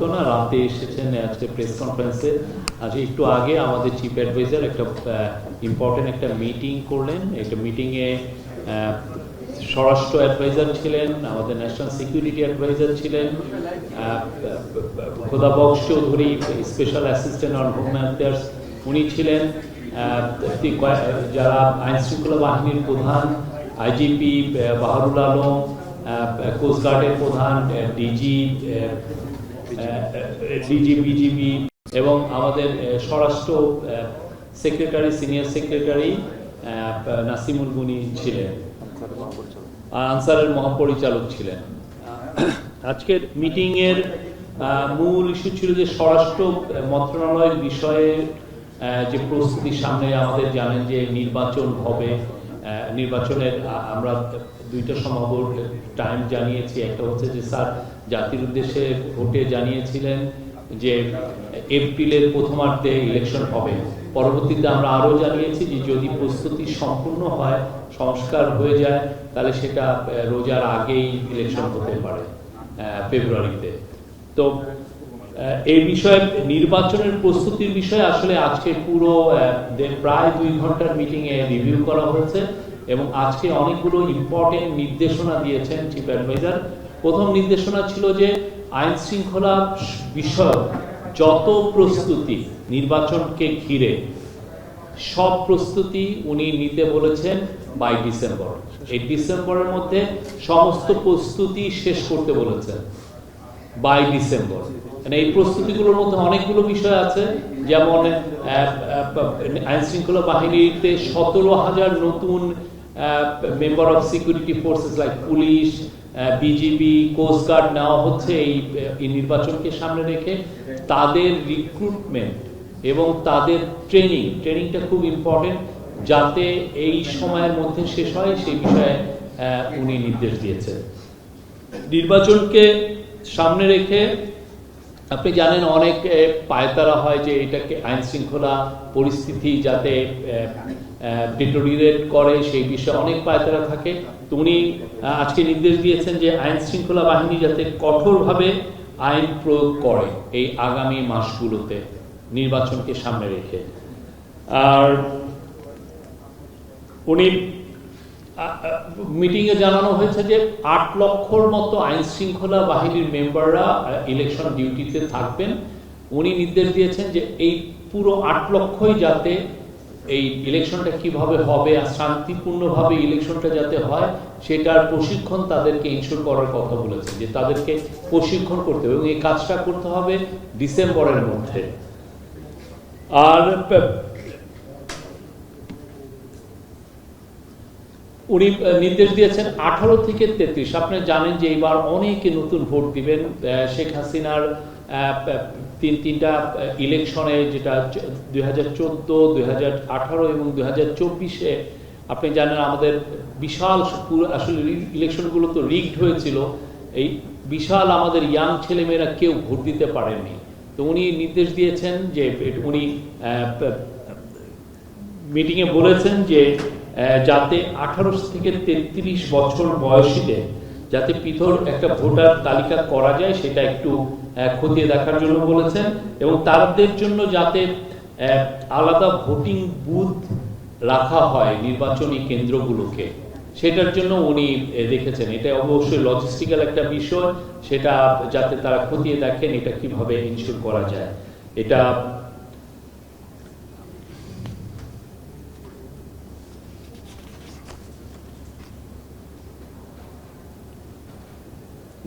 হতো না, রাতে এসেছেন, আজকে প্রেস কনফারেন্সে আজ একটু আগে আমাদের চিফ অ্যাডভাইজার একটা ইম্পর্টেন্ট একটা মিটিং করলেন। একটা মিটিংয়ে স্বরাষ্ট্র অ্যাডভাইজার ছিলেন, আমাদের ন্যাশনাল সিকিউরিটি অ্যাডভাইজার ছিলেন Khodabakhsh Chowdhury special assistant on home affairs উনি ছিলেন। যারা আইন শৃঙ্খলা বাহিনীর প্রধান, আইজিপি বাহারুল আলম কোস্টগার্ডের প্রধান ডিজি ডিজি বিজিবি এবং আমাদের স্বরাষ্ট্র সেক্রেটারি সিনিয়র সেক্রেটারি নাসিমুল গুনি ছিলেন। আর আনসারের মহাপরিচালক ছিলেন। আজকের মিটিংয়ের মূল ইস্যু ছিল যে স্বরাষ্ট্র মন্ত্রণালয়ের বিষয়ে যে প্রস্তুতি সামনে আমাদের জানেন যে নির্বাচন হবে নির্বাচনের আমরা দুইটা সম্ভাব্য টাইম জানিয়েছি। একটা হচ্ছে যে, স্যার, জাতির উদ্দেশ্যে ভোটে জানিয়েছিলেন যে, এপ্রিলের প্রথমার্ধে ইলেকশন হবে। পরবর্তীতে আমরা আরও জানিয়েছি যে, যদি প্রস্তুতি সম্পূর্ণ হয়, সংস্কার হয়ে যায়, তাহলে সেটা রোজার আগেই ইলেকশন হতে পারে ফেব্রুয়ারিতে। তো এই বিষয়ে নির্বাচনের প্রস্তুতির বিষয়ে আসলে আজকে পুরো প্রায় দুই ঘণ্টার মিটিংয়ে রিভিউ করা হয়েছে এবং আজকে অনেকগুলো ইম্পর্টেন্ট নির্দেশনা দিয়েছেন চিফ অ্যাডভাইজার প্রথম নির্দেশনা ছিল যে আইন শৃঙ্খলা বিষয়ক যত প্রস্তুতি নির্বাচনকে ঘিরে, সব প্রস্তুতি উনি নিতে বলেছেন বাই ডিসেম্বর এই ডিসেম্বরের মধ্যে সমস্ত প্রস্তুতি শেষ করতে বলেছেন বাই ডিসেম্বর মানে এই প্রস্তুতিগুলোর মধ্যে অনেকগুলো বিষয় আছে, যেমন আইন শৃঙ্খলা বাহিনীতে সতেরো হাজার নতুন member of security forces like police BGB coast guard নেওয়া হচ্ছে এই নির্বাচনকে সামনে রেখে। তাদের রিক্রুটমেন্ট এবং তাদের ট্রেনিং ট্রেনিংটা খুব ইম্পর্টেন্ট যাতে এই সময়ের মধ্যে শেষ হয় সেই বিষয়ে উনি নির্দেশ দিয়েছেন। নির্বাচনকে সামনে রেখে আপনি জানেন অনেক পায়তারা হয় যে এটাকে আইন শৃঙ্খলা পরিস্থিতি যাতে ডিটোরিয়েট করে, সেই বিষয়ে অনেক পায়তারা থাকে। তো উনি আজকে নির্দেশ দিয়েছেন যে আইন শৃঙ্খলা বাহিনী যাতে কঠোরভাবে আইন প্রয়োগ করে এই আগামী মাসগুলোতে নির্বাচনকে সামনে রেখে। আর উনি মিটিংয়ে জানানো হয়েছে যে আট লক্ষর মতো আইন শৃঙ্খলা বাহিনীর মেম্বাররা ইলেকশন ডিউটিতে থাকবেন। উনি নির্দেশ দিয়েছেন যে এই পুরো আট লক্ষই যাতে এই ইলেকশনটা কীভাবে হবে আর শান্তিপূর্ণভাবে ইলেকশনটা যাতে হয়, সেটার প্রশিক্ষণ তাদেরকে ইনশোর করার কথা বলেছেন, যে তাদেরকে প্রশিক্ষণ করতে হবে এবং এই কাজটা করতে হবে ডিসেম্বরের মধ্যে। আর উনি নির্দেশ দিয়েছেন আঠারো থেকে তেত্রিশ। আপনি জানেন যে এবার অনেকে নতুন ভোট দিবেন শেখ হাসিনার তিন, তিনটা ইলেকশনে যেটা দুই হাজার চোদ্দ, দুই হাজার আঠারো এবং দুই হাজার চব্বিশে, আপনি জানেন আমাদের বিশাল আসলে ইলেকশনগুলো তো রিগড হয়েছিল। এই বিশাল আমাদের ইয়াং ছেলেমেয়েরা কেউ ভোট দিতে পারেননি। তো উনি নির্দেশ দিয়েছেন যে, উনি মিটিংয়ে বলেছেন যে যাতে আঠারো থেকে তেত্রিশ বছর বয়সীতে যাতে পৃথক একটা ভোটার তালিকা করা যায়, সেটা একটু খতিয়ে দেখার জন্য বলেছেন এবং তাদের জন্য যাতে আলাদা ভোটিং বুথ রাখা হয় নির্বাচনী কেন্দ্রগুলোকে। সেটার জন্য উনি দেখেছেন। এটা অবশ্যই লজিস্টিক্যাল একটা বিষয়। সেটা যাতে তারা খতিয়ে দেখেন এটা কীভাবে ইনশিওর করা যায়। এটা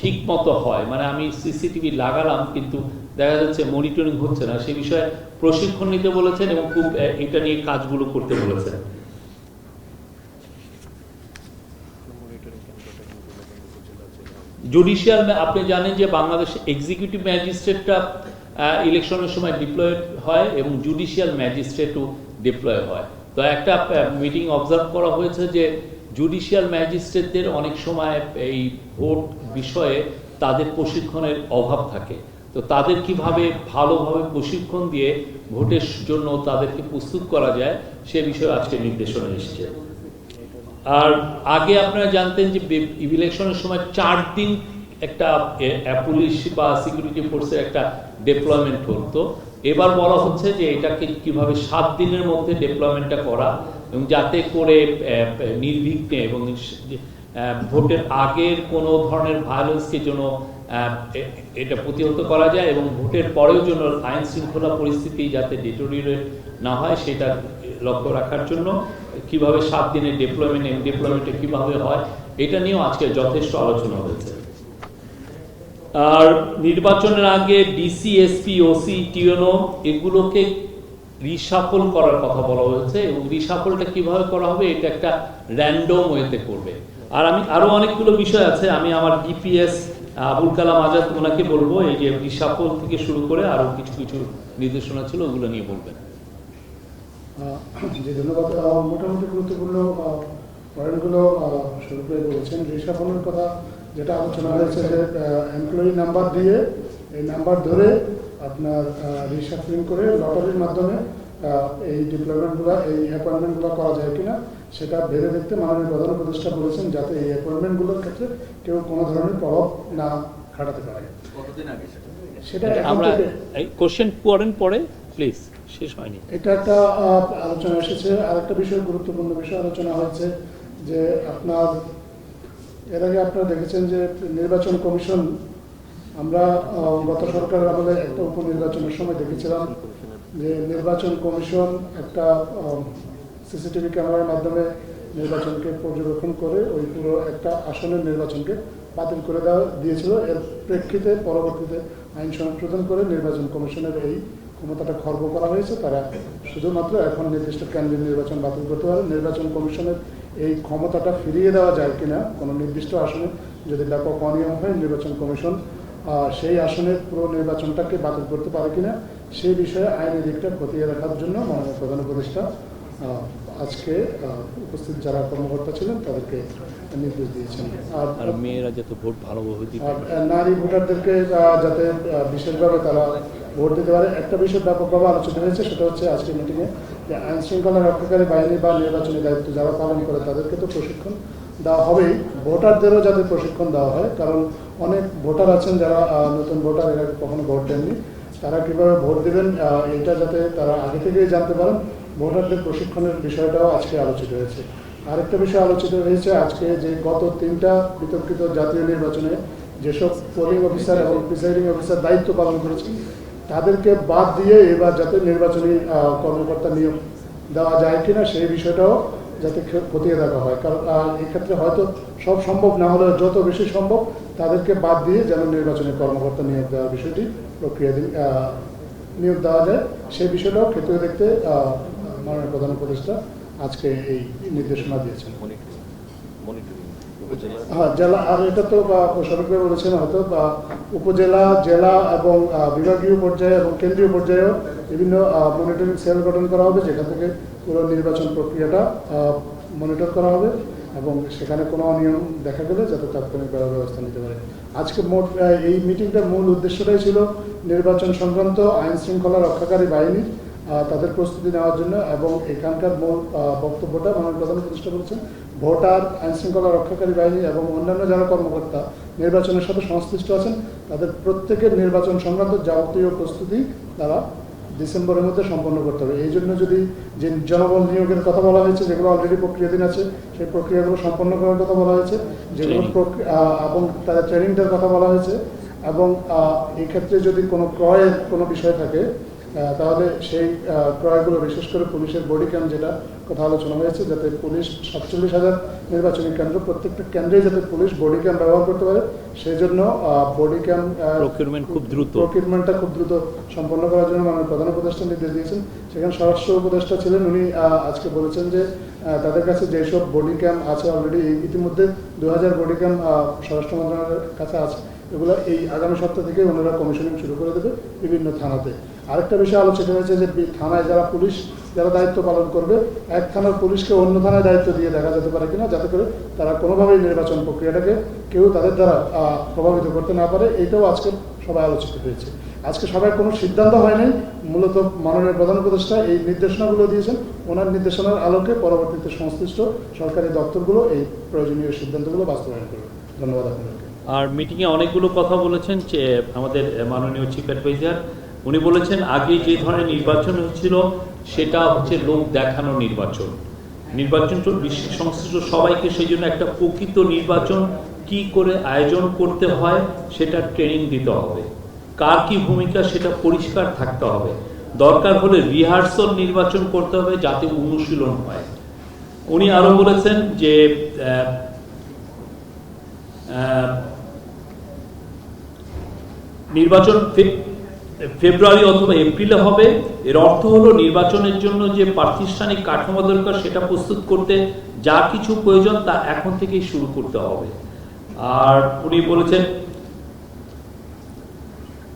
ঠিক মতো হয়। মানে আমি সিসিটিভি লাগালাম, কিন্তু দেখা যাচ্ছে মনিটরিং হচ্ছে না। সে বিষয়ে প্রশিক্ষণ নিতে বলেছেন এবং খুব এটা নিয়ে কাজগুলো করতে বলেছেন। জুডিশিয়াল আপনি জানেন যে বাংলাদেশ এক্সিকিউটিভ ম্যাজিস্ট্রেটটা ইলেকশনের সময় ডিপ্লয়েড হয় এবং জুডিশিয়াল ম্যাজিস্ট্রেটও ডিপ্লয় হয়। তো একটা মিটিং অবজার্ভ করা হয়েছে যে জুডিশিয়াল ম্যাজিস্ট্রেটদের অনেক সময় এই ভোট বিষয়ে তাদের প্রশিক্ষণের অভাব থাকে। তো তাদের কীভাবে ভালোভাবে প্রশিক্ষণ দিয়ে ভোটের জন্য তাদেরকে প্রস্তুত করা যায়, সে বিষয়ে আজকে নির্দেশনা এসেছে। আর আগে আপনারা জানতেন যে ইলেকশনের সময় চার দিন একটা পুলিশ বা সিকিউরিটি ফোর্সের একটা ডেপ্লয়মেন্ট হতো। এবার বলা হচ্ছে যে এটাকে কীভাবে সাত দিনের মধ্যে ডেপ্লয়মেন্টটা করা এবং যাতে করে নির্বিঘ্নে এবং ভোটের আগের কোনো ধরনের ভায়োলেন্সকে যেন এটা প্রতিহত করা যায় এবং ভোটের পরেও যেন আইন শৃঙ্খলা পরিস্থিতি যাতে ডিটোরিয়েট না হয়, সেটা লক্ষ্য রাখার জন্য কীভাবে সাত দিনের ডিপ্লয়মেন্ট ডিপ্লয়মেন্টে কীভাবে হয়, এটা নিয়েও আজকে যথেষ্ট আলোচনা হয়েছে। আর নির্বাচনের আগে ডিসি এসপি ওসি টিওনো এগুলোকে রিসাফল করার কথা বলা হয়েছে এবং রিসাফলটা কীভাবে করা হবে এটা একটা র্যান্ডম ওয়েতে করবে। আর আমি আরও অনেকগুলো বিষয় আছে, আমি আমার ডিপিএস আবুল কালাম আজাদ ওনাকে বলব, এই যে রিসাফল থেকে শুরু করে আরও কিছু কিছু নির্দেশনা ছিল, ওগুলো নিয়ে বলবেন। জি ধন্যবাদ মোটামুটি গুরুত্বপূর্ণ পয়েন্টগুলো শুরু করে বলেছেন। রিসাফলের কথা যেটা আলোচনা হয়েছে যে এমপ্লয়ি নাম্বার দিয়ে এই নাম্বার ধরে আপনার রিসাফলিং করে লটারির মাধ্যমে এই ডিপ্লয়মেন্টগুলো এই অ্যাপয়েন্টমেন্টগুলো করা যায় কিনা সেটা ভেবে দেখতে মাননীয় প্রধান উপদেষ্টা বলেছেন যাতে এই অ্যাপয়েন্টমেন্টগুলোর ক্ষেত্রে কেউ কোনো ধরনের প্রভাব না খাটাতে পারে। সেটা? সেটা আমরা কোশ্চেন পড়েন পরে প্লিজ শেষ হয়নি। এটা একটা আলোচনা এসেছে। আর একটা বিষয় গুরুত্বপূর্ণ বিষয় আলোচনা হয়েছে যে আপনার এর আগে আপনারা দেখেছেন যে নির্বাচন কমিশন আমরা গত সরকারের আমাদের একটা উপনির্বাচনের সময় দেখেছিলাম যে নির্বাচন কমিশন একটা সিসিটিভি ক্যামেরার মাধ্যমে নির্বাচনকে পর্যবেক্ষণ করে ওই পুরো একটা আসনের নির্বাচনকে বাতিল করে দেওয়া দিয়েছিল। এর প্রেক্ষিতে পরবর্তীতে আইন সংশোধন করে নির্বাচন কমিশনের এই ক্ষমতাটা খর্ব করা হয়েছে। তারা শুধুমাত্র এখন নির্দিষ্ট কেন্দ্রীয় নির্বাচন বাতিল করতে পারে। নির্বাচন কমিশনের এই ক্ষমতাটা ফিরিয়ে দেওয়া যায় কিনা কোনো নির্দিষ্ট আসনে যদি ব্যাপক অনিয়ম হয়, নির্বাচন কমিশন সেই আসনের পুরো নির্বাচনটাকে বাতিল করতে পারে কিনা সেই বিষয়ে আইনি দিকটা খতিয়ে রাখার জন্য মাননীয় প্রধান উপদেষ্টা আজকে উপস্থিত যারা কর্মকর্তা ছিলেন তাদেরকে নির্দেশ দিয়েছেন। আর মেয়েরা যাতে ভোট ভালোভাবে নারী ভোটারদেরকে যাতে বিশেষভাবে তারা ভোট দিতে পারে। একটা বিষয় ব্যাপকভাবে আলোচনা হয়েছে সেটা হচ্ছে আজকের মিটিংয়ে যে আইন শৃঙ্খলা রক্ষাকারী বাহিনী বা নির্বাচনী দায়িত্ব যারা পালন করে তাদেরকে তো প্রশিক্ষণ দেওয়া হবেই। ভোটারদেরও যাতে প্রশিক্ষণ দেওয়া হয়, কারণ অনেক ভোটার আছেন যারা নতুন ভোটার, এরা কখনো ভোট দেননি। তারা কীভাবে ভোট দেবেন এটা যাতে তারা আগে থেকেই জানতে পারেন। ভোটারদের প্রশিক্ষণের বিষয়টাও আজকে আলোচিত হয়েছে। আরেকটা বিষয় আলোচিত হয়েছে, আজকে যে গত তিনটা বিতর্কিত জাতীয় নির্বাচনে যেসব পোলিং অফিসার এবং প্রিসাইডিং অফিসার দায়িত্ব পালন করেছেন, তাদেরকে বাদ দিয়ে এবার যাতে নির্বাচনী কর্মকর্তা নিয়োগ দেওয়া যায় কিনা, সেই বিষয়টাও যাতে ক্ষতিয়ে দেখা হয়। কারণ এক্ষেত্রে হয়তো সব সম্ভব না হলেও যত বেশি সম্ভব তাদেরকে বাদ দিয়ে যেন নির্বাচনী কর্মকর্তা নিয়োগ দেওয়ার বিষয়টি প্রক্রিয়া নিয়োগ দেওয়া যায়। সেই বিষয়টাও ক্ষেত্রে দেখতে মাননীয় প্রধান উপদেষ্টা আজকে এই নির্দেশনা দিয়েছেন। মনিটরিং। হ্যাঁ উপজেলা, জেলা এবং বিভাগীয় পর্যায়ে এবং কেন্দ্রীয় বিভিন্ন সেল গঠন করা হবে, যেখান থেকে নির্বাচন প্রক্রিয়াটা মনিটর করা হবে এবং সেখানে কোনো অনিয়ম দেখা গেলে যাতে তাৎক্ষণিক ব্যবস্থা নিতে পারে। আজকে মোট এই মিটিংটার মূল উদ্দেশ্যটাই ছিল নির্বাচন সংক্রান্ত আইন শৃঙ্খলা রক্ষাকারী বাহিনীর তাদের প্রস্তুতি নেওয়ার জন্য এবং এখানকার মূল বক্তব্যটা মাননীয় প্রধান প্রতিষ্ঠা করেছেন ভোটার আইন শৃঙ্খলা রক্ষাকারী বাহিনী এবং অন্যান্য যারা কর্মকর্তা নির্বাচনের সাথে সংশ্লিষ্ট আছেন তাদের প্রত্যেকের নির্বাচন সংক্রান্ত যাবতীয় প্রস্তুতি তারা ডিসেম্বরের মধ্যে সম্পন্ন করতে হবে এই জন্য যদি যে জনবল নিয়োগের কথা বলা হয়েছে যেগুলো অলরেডি প্রক্রিয়াধীন আছে সেই প্রক্রিয়াগুলো সম্পন্ন করার কথা বলা হয়েছে যেগুলো. এবং তাদের ট্রেনিংটার কথা বলা হয়েছে এবং আহ, এই ক্ষেত্রে যদি কোনো ক্রয়ের কোনো বিষয় থাকে তাহলে সেই ক্রয়গুলো বিশেষ করে পুলিশের বডি ক্যাম্প যেটা কথা আলোচনা হয়েছে যাতে পুলিশ সাতচল্লিশ হাজার নির্বাচনী কেন্দ্র প্রত্যেকটা কেন্দ্রে যাতে পুলিশ বডি ক্যাম্প ব্যবহার করতে পারে। সেই জন্য বডি Procurement খুব দ্রুত। প্রকিউরমেন্টটা খুব দ্রুত সম্পন্ন করার জন্য মাননীয় প্রধান উপদেষ্টা নির্দেশ দিয়েছেন। সেখানে স্বরাষ্ট্র উপদেষ্টা ছিলেন উনি আজকে বলেছেন যে তাদের কাছে যেসব বডি ক্যাম্প আছে অলরেডি ইতিমধ্যে দু হাজার বডি ক্যাম্প স্বরাষ্ট্র মন্ত্রণালয়ের কাছে আছে। এগুলো এই আগামী সপ্তাহ থেকে ওনারা কমিশনিং শুরু করে দেবে বিভিন্ন থানাতে। আরেকটা বিষয় আলোচিত হয়েছে যে থানায় যারা পুলিশ, যারা দায়িত্ব পালন করবে, এক থানার পুলিশকে অন্য থানায় দায়িত্ব দিয়ে দেখা যেতে পারে কিনা, যাতে করে তারা কোনোভাবেই নির্বাচন প্রক্রিয়াটাকে কেউ তাদের দ্বারা প্রভাবিত করতে না পারে এটাও আজকে সবাই আলোচিত হয়েছে। আজকে সবাই কোনো সিদ্ধান্ত হয়নি। মূলত মাননীয় প্রধান উপদেষ্টা এই নির্দেশনাগুলো দিয়েছেন। ওনার নির্দেশনার আলোকে পরবর্তীতে সংশ্লিষ্ট সরকারি দপ্তরগুলো এই প্রয়োজনীয় সিদ্ধান্তগুলো বাস্তবায়ন করবে। ধন্যবাদ আপনাদেরকে আর মিটিংয়ে অনেকগুলো কথা বলেছেন, যে আমাদের মাননীয় চিফ অ্যাডভাইজার উনি বলেছেন, আগে যে ধরনের নির্বাচন হচ্ছিল সেটা হচ্ছে লোক দেখানো নির্বাচন। নির্বাচন তো বিশ্ব সংশ্লিষ্ট সবাইকে সেই জন্য একটা প্রকৃত নির্বাচন কি করে আয়োজন করতে হয়, সেটা ট্রেনিং দিতে হবে। কার কি ভূমিকা, সেটা পরিষ্কার থাকতে হবে। দরকার হলে রিহার্সাল নির্বাচন করতে হবে যাতে অনুশীলন হয়। উনি আরও বলেছেন যে নির্বাচন ফেব্রুয়ারি অথবা এপ্রিলে হবে। এর অর্থ হলো নির্বাচনের জন্য যে প্রাতিষ্ঠানিক কাঠামো দরকার, সেটা প্রস্তুত করতে যা কিছু প্রয়োজন তা এখন থেকেই শুরু করতে হবে। আর উনি বলেছেন,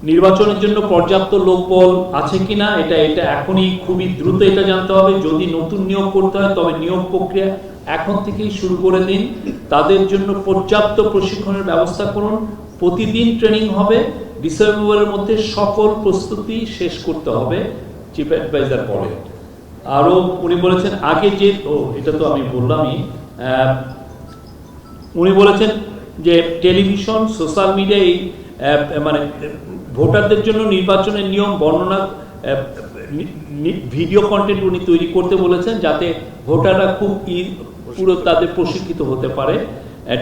নির্বাচনের জন্য পর্যাপ্ত লোকবল আছে কিনা, এটা এটা এখনই খুবই দ্রুত এটা জানতে হবে। যদি নতুন নিয়োগ করতে হয়, তবে নিয়োগ প্রক্রিয়া এখন থেকেই শুরু করে দিন। তাদের জন্য পর্যাপ্ত প্রশিক্ষণের ব্যবস্থা করুন। প্রতিদিন ট্রেনিং হবে। ডিসেম্বরের মধ্যে সকল প্রস্তুতি শেষ করতে হবে চিফ অ্যাডভাইজার বলেন আরও উনি বলেছেন, আগে যে, ও, এটা তো আমি বললামই উনি বলেছেন যে টেলিভিশন, সোশ্যাল মিডিয়া, এই মানে ভোটারদের জন্য নির্বাচনের নিয়ম, বর্ণনা ভিডিও কন্টেন্ট উনি তৈরি করতে বলেছেন যাতে ভোটাররা খুব ই- পুরো তাদের প্রশিক্ষিত হতে পারে।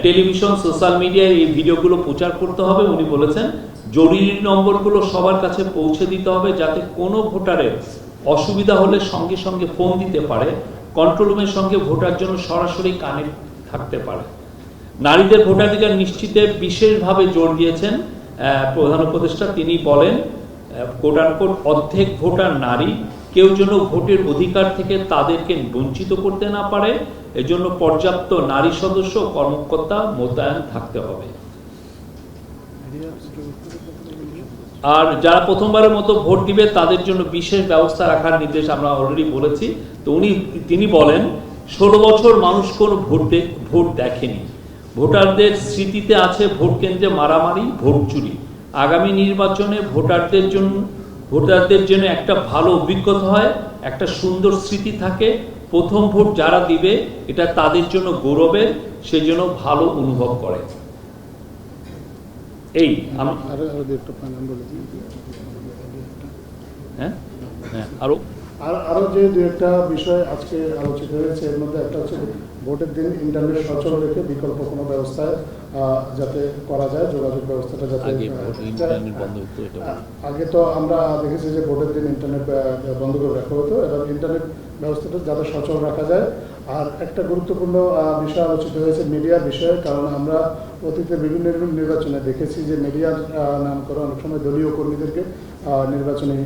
টেলিভিশন, সোশ্যাল মিডিয়ায় এই ভিডিওগুলো প্রচার করতে হবে, উনি বলেছেন। জরুরি নম্বরগুলো সবার কাছে পৌঁছে দিতে হবে যাতে কোনো ভোটারের অসুবিধা হলে সঙ্গে সঙ্গে ফোন দিতে পারে কন্ট্রোল রুমের সঙ্গে ভোটার জন্য সরাসরি কানেক্ট থাকতে পারে। নারীদের ভোটাধিকার নিশ্চিতে বিশেষভাবে জোর দিয়েছেন প্রধান উপদেষ্টা। তিনি বলেন কোট অর্ধেক ভোটার নারী, কেউ যেন ভোটের অধিকার থেকে তাদেরকে বঞ্চিত করতে না পারে, এজন্য পর্যাপ্ত নারী সদস্য কর্মকর্তা মোতায়েন থাকতে হবে। আর যারা প্রথমবারের মতো ভোট দিবে, তাদের জন্য বিশেষ ব্যবস্থা রাখার নির্দেশ আমরা অলরেডি বলেছি। তো উনি, তিনি বলেন, ষোলো বছর মানুষ কোনো ভোট ভোট দেখেনি। ভোটারদের স্মৃতিতে আছে ভোট কেন্দ্রে মারামারি, ভোট চুরি। আগামী নির্বাচনে ভোটারদের জন্য ভোটারদের জন্য একটা ভালো অভিজ্ঞতা হয়, একটা সুন্দর স্মৃতি থাকে। প্রথম ভোট যারা দিবে, এটা তাদের জন্য গৌরবের, সেজন্য ভালো অনুভব করে। এই আমি আরও আরও একটা পয়েন্ট আমি হ্যাঁ? হ্যাঁ আরও? আর আরও যে দু একটা বিষয় আজকে আলোচিত হয়েছে এর মধ্যে একটা হচ্ছে ভোটের দিন ইন্টারনেট সচল রেখে বিকল্প কোনো ব্যবস্থায় যাতে করা যায় যোগাযোগ ব্যবস্থাটা যাতে আগে তো আমরা দেখেছি যে ভোটের দিন ইন্টারনেট বন্ধ করে রাখা হতো এবং ইন্টারনেট ব্যবস্থাটা যাতে সচল রাখা যায়। আর একটা গুরুত্বপূর্ণ বিষয় আলোচিত হয়েছে মিডিয়ার বিষয়ে কারণ আমরা অতীতে বিভিন্ন বিভিন্ন নির্বাচনে দেখেছি যে মিডিয়ার নাম করে অনেক সময় দলীয় কর্মীদেরকে নির্বাচনী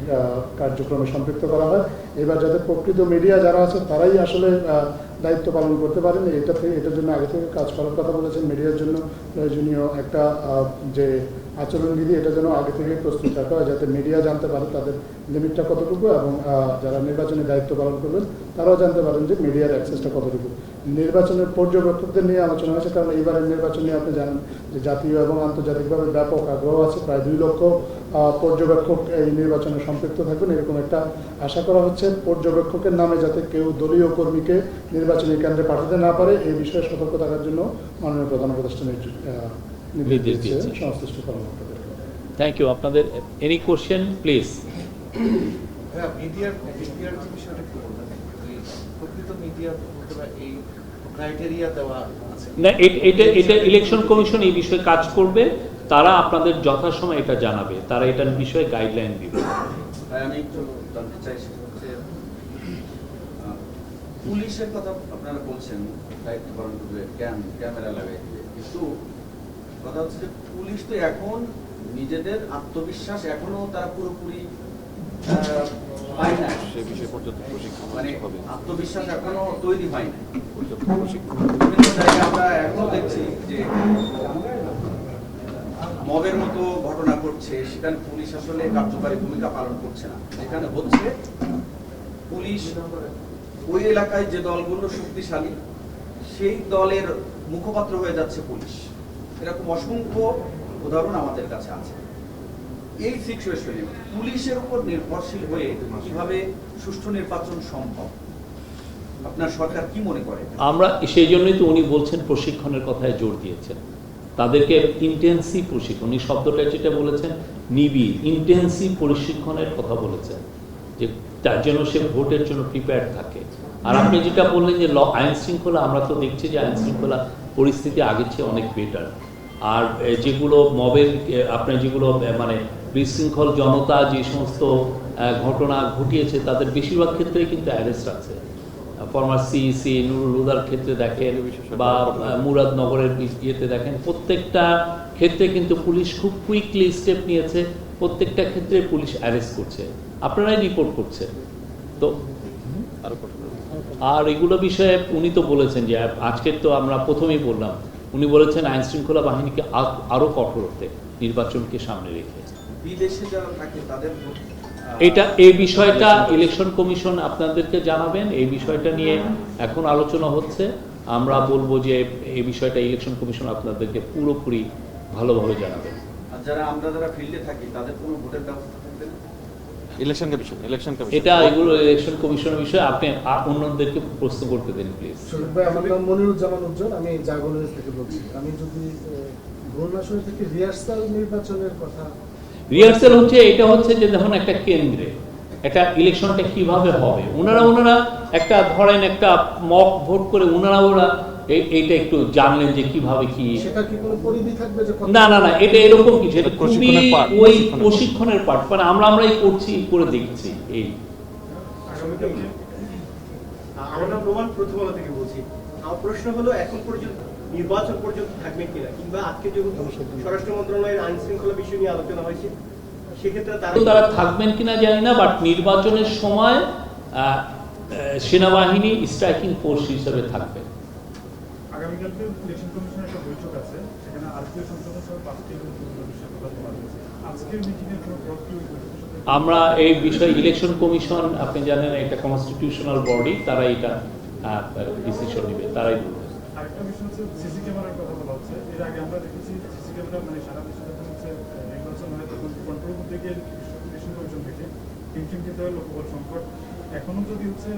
কার্যক্রমে সম্পৃক্ত করা হয়। এবার যাতে প্রকৃত মিডিয়া যারা আছে, তারাই আসলে দায়িত্ব পালন করতে পারেন। এটা থেকে, এটার জন্য আগে থেকে কাজ করার কথা বলেছেন। মিডিয়ার জন্য প্রয়োজনীয় একটা যে আচরণবিধি, এটা যেন আগে থেকে প্রস্তুত রাখা হয়, যাতে মিডিয়া জানতে পারে তাদের লিমিটটা কতটুকু এবং যারা নির্বাচনী দায়িত্ব পালন করবেন, তারাও জানতে পারেন যে মিডিয়ার অ্যাক্সেসটা কতটুকু। নির্বাচনের পর্যবেক্ষকদের নিয়ে আলোচনা হয়েছে কারণ এইবারের নির্বাচন নিয়ে আপনি জানেন যে জাতীয় এবং আন্তর্জাতিকভাবে ব্যাপক আগ্রহ আছে প্রায় দুই লক্ষ পর্যবেক্ষক এই নির্বাচনে সম্পৃক্ত থাকবেন এরকম একটা আশা করা হচ্ছে। পর্যবেক্ষকের নামে যাতে কেউ দলীয় কর্মীকে নির্বাচনী কেন্দ্রে পাঠাতে না পারে এই বিষয়ে সতর্ক থাকার জন্য মাননীয় প্রধান উপদেষ্টা নির্দেশ- দিয়েছে। সংশ্লিষ্ট কর্মকর্তাদের। থ্যাংক ইউ আপনাদের এনি কোশ্চেন প্লিজ হ্যাঁ মিডিয়ার মিডিয়ার বিষয়টা একটু বললেন এই প্রকৃত মিডিয়া এই না এটা এটা ইলেকশন কমিশন এই বিষয়ে কাজ করবে তারা আপনাদের যথাসময় এটা জানাবে তারা এটার বিষয়ে গাইডলাইন দিবে। আমি একটু জানতে চাই সেটা হচ্ছে আহ, পুলিশের কথা আপনারা বলছেন দায়িত্ব পালন করবে ক্যামেরা লাগাই দিবে কিন্তু কথা হচ্ছে যে পুলিশ তো এখন নিজেদের আত্মবিশ্বাস এখনও তারা পুরোপুরি আহ, পায় না। সে বিষয়ে পর্যাপ্ত প্রশিক্ষণ মানে হবে। আত্মবিশ্বাস এখনও তৈরি হয় না। পর্যাপ্ত প্রশিক্ষণ বিভিন্ন জায়গায় আমরা এখনও দেখছি যে মবের মতো ঘটনা ঘটছে সেখানে পুলিশ আসলে কার্যকারী ভূমিকা পালন করছে না। যেখানে হচ্ছে পুলিশ ওই এলাকায় যে দলগুলো শক্তিশালী সেই দলের মুখপাত্র হয়ে যাচ্ছে পুলিশ। এরকম অসংখ্য উদাহরণ আমাদের কাছে আছে। এই সিচুয়েশনে পুলিশের উপর নির্ভরশীল হয়ে কীভাবে সুষ্ঠু নির্বাচন সম্ভব? আপনার সরকার কি মনে করে? আমরা সেই জন্যই তো উনি বলছেন প্রশিক্ষণের কথায় জোর দিয়েছেন। তাদেরকে ইন্টেন্সিভ প্রশিক্ষণ উনি শব্দটা যেটা বলেছেন নিবিড় ইন্টেন্সিভ প্রশিক্ষণের কথা বলেছেন। যে তার জন্য সে ভোটের জন্য প্রিপেয়ার থাকে। আর আপনি যেটা বললেন যে ল আইন শৃঙ্খলা আমরা তো দেখছি যে আইন শৃঙ্খলা পরিস্থিতি আগের চেয়ে অনেক বেটার আর যেগুলো মবের আপনার যেগুলো মানে বিশৃঙ্খল জনতা যে সমস্ত ঘটনা ঘটিয়েছে তাদের বেশিরভাগ ক্ষেত্রে কিন্তু অ্যারেস্ট আছে। ফরমার সিইসি নুরুল হুদার ক্ষেত্রে দেখেন বা মুরাদনগরের ইয়েতে দেখেন প্রত্যেকটা ক্ষেত্রে কিন্তু পুলিশ খুব কুইকলি স্টেপ নিয়েছে প্রত্যেকটা ক্ষেত্রে পুলিশ অ্যারেস্ট করছে। আপনারাই রিপোর্ট করছেন। তো আরও এগুলো বিষয়ে উনি তো বলেছেন যে আজকে তো আমরা প্রথমেই বললাম উনি বলেছেন আইন শৃঙ্খলা বাহিনীকে আ- আরও কঠোর হতে। নির্বাচনকে সামনে রেখে বিদেশে যারা থাকে তাদের এটা এই বিষয়টা ইলেকশন কমিশন আপনাদেরকে জানাবেন। এই বিষয়টা নিয়ে এখন আলোচনা হচ্ছে। আমরা বলব যে এই বিষয়টা ইলেকশন কমিশন আপনাদেরকে পুরোপুরি ভালোভাবে জানাবেন যারা আমরা যারা ফিল্ডে থাকি তাদের কোনো ভোটের ব্যবস্থা থাকবে ইলেকশন কমিশন ইলেকশন কমিশন এটা এগুলো ইলেকশন কমিশনের বিষয়ে আপনি আর অন্যদেরকে প্রশ্ন করতে দেন প্লিজ শরীফ আমার নাম মনিরুজ্জামান উজ্জ্বল। আমি জাগরণের থেকে বলছি। আমি যদি রিহার্সাল হচ্ছে এটা হচ্ছে যে দেখুন একটা কেন্দ্রে একটা ইলেকশনটা কীভাবে হবে ওনারা ওনারা একটা ধরেন একটা মক ভোট করে ওনারা ওরা এইটা একটু জানলেন যে কীভাবে কি। সেটা কি কোনো পরিধি থাকবে যে কত- না না না এটা এরকম কিছু ওই প্রশিক্ষণের পার্ট মানে আমরা আমরাই করছি করে দেখছি এই। আমার নাম রোমান প্রথম আলো থেকে বলছি। আমার প্রশ্ন হলো এখন পর্যন্ত নির্বাচন পর্যন্ত থাকবে কিনা? কিংবা আজকে যেহেতু স্বরাষ্ট্র মন্ত্রণালয়ের আইন শৃঙ্খলা বিষয় নিয়ে আলোচনা হয়েছে তারা থাকবেন কিনা জানি না বাট নির্বাচনের সময় সেনাবাহিনী স্ট্রাইকিং ফোর্স হিসেবে থাকবে। একটা আমরা এই বিষয়ে ইলেকশন কমিশন আপনি জানেন এটা কনস্টিটিউশনাল বডি তারা এটা ডিসিশন নেবে তারাই বলবে। আরেকটা বিষয় হচ্ছে সিসি ক্যামেরার কথা বলা হচ্ছে। এর আগে আমরা দেখেছি সিসি ক্যামেরা মানে সারা দেশে যখন হচ্ছে নির্বাচন হয় তখন কন্ট্রোল করতে গিয়ে ইলেকশন কমিশন থেকে টিম কিন্তু হয় লোকবল সংকট। এখনও যদি হচ্ছে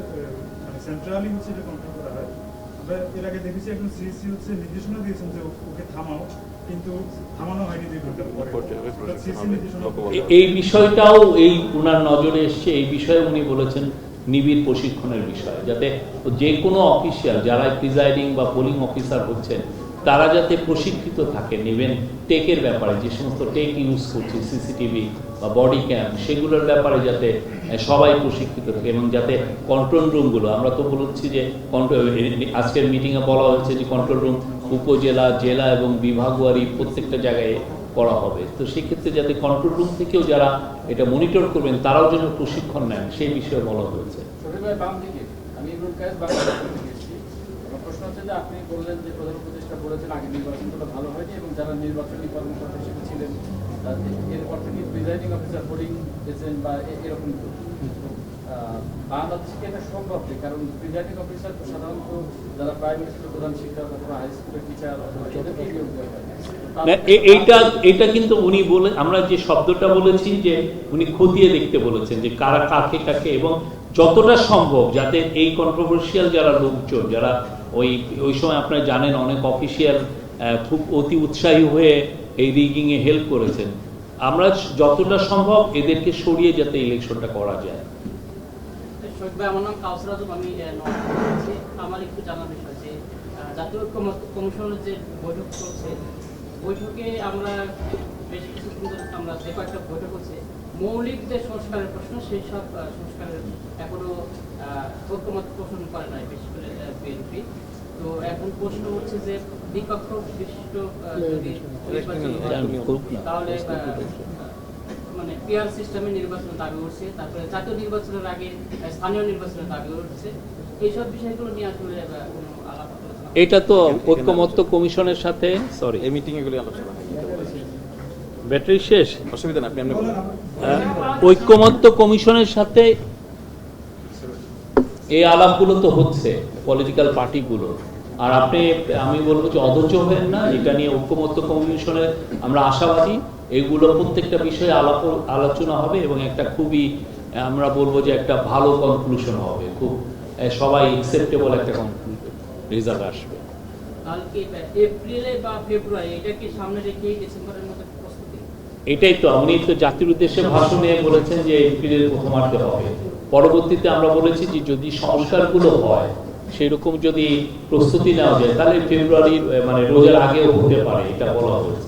মানে সেন্ট্রালি হচ্ছে যে কন্ট্রোল করা হয় আমরা এর আগে দেখেছি এখন সিএসসি হচ্ছে নির্দেশনা দিয়েছেন যে ওকে থামাও এই বিষয়টাও এই ওনার নজরে এসছে এই বিষয়ে উনি বলেছেন। নিবিড় প্রশিক্ষণের বিষয়, যাতে যে কোনো অফিসিয়াল যারা প্রিজাইডিং বা পোলিং অফিসার হচ্ছেন, তারা যাতে প্রশিক্ষিত থাকে নেবেন টেকের ব্যাপারে, যে সমস্ত টেক ইউজ করছে সিসিটিভি বা বডি ক্যাম সেগুলোর ব্যাপারে যাতে সবাই প্রশিক্ষিত থাকে, এবং যাতে কন্ট্রোল রুমগুলো আমরা তো বলছি যে কন্ট্রোল আজকের মিটিংয়ে বলা হয়েছে যে কন্ট্রোল রুম উপজেলা, জেলা এবং বিভাগওয়ারি প্রত্যেকটা জায়গায় করা হবে। তো সেক্ষেত্রে যাতে কন্ট্রোল রুম থেকেও যারা এটা মনিটর করবেন, তারাও যেন প্রশিক্ষণ নেন, সেই বিষয়ে বলা হয়েছে। আমি প্রশ্ন হচ্ছে যে আপনি বললেন যে প্রধান উপদেষ্টা বলেছেন আগে নির্বাচনগুলো ভালো হয়নি এবং যারা নির্বাচনী কর্মকর্তা হিসেবে ছিলেন এরপর থেকে প্রিজাইডিং অফিসার বোর্ডিং এজেন্ট বা এরকম বাংলাদেশে কি এটা সম্ভব নেই কারণ প্রিজাইডিং অফিসার তো সাধারণত যারা প্রাইমারি স্কুলের প্রধান শিক্ষক অথবা হাই স্কুলের টিচার এদেরকেই এইটা, এটা কিন্তু উনি বলে, আমরা যে শব্দটা বলেছি যে উনি খতিয়ে দেখতে বলেছেন যে কারা কাকে কাকে, এবং যতটা সম্ভব যাতে এই কন্ট্রোভার্সিয়াল যারা লোকজন, যারা ওই ওই সময় আপনারা জানেন অনেক অফিসিয়াল খুব অতি উৎসাহী হয়ে এই রিগিং এ হেল্প করেছেন। আমরা যতটা সম্ভব এদেরকে সরিয়ে যাতে ইলেকশনটা করা যায়। বৈঠক আমরা সংস্কারের প্রশ্ন, সেই সব সংস্কারের এখনও পোষণ করে নাই, বিশেষ করে বিএনপি তো এখন প্রশ্ন হচ্ছে যে দ্বিকক্ষ বিশিষ্ট যদি তাহলে মানে পিয়ার সিস্টেমে নির্বাচনের দাবি উঠছে তারপরে জাতীয় নির্বাচনের আগে স্থানীয় নির্বাচনের দাবি উঠছে। এইসব বিষয়গুলো নিয়ে আসলে এটা তো ঐক্যমত্য কমিশনের সাথে সরি এই মিটিং এগুলি আলোচনা হয় ব্যাটারি শেষ? অসুবিধা না আপনি ঐক্যমত্য কমিশনের সাথে এই আলাপগুলো তো হচ্ছে পলিটিক্যাল পার্টিগুলো আর আপনি আমি বলব যে অধৈর্য হবেন না এটা নিয়ে ঐক্যমত্য কমিশনে আমরা আশাবাদী। এগুলো প্রত্যেকটা বিষয়ে আলাপ আলোচনা হবে এবং একটা খুবই আমরা বলব যে একটা ভালো কনক্লুশন হবে। খুব সবাই একসেপ্টেবল একটা রেজাল্ট আসবে। এটাই তো উনি তো জাতির উদ্দেশ্যে ভাষণে বলেছেন যে এপ্রিলের প্রথমার্ধে হবে। পরবর্তীতে আমরা বলেছি যে যদি সংস্কারগুলো হয়, সেরকম যদি প্রস্তুতি নেওয়া যায়, তাহলে ফেব্রুয়ারি মানে রোজার আগেও হতে পারে, এটা বলা হয়েছে।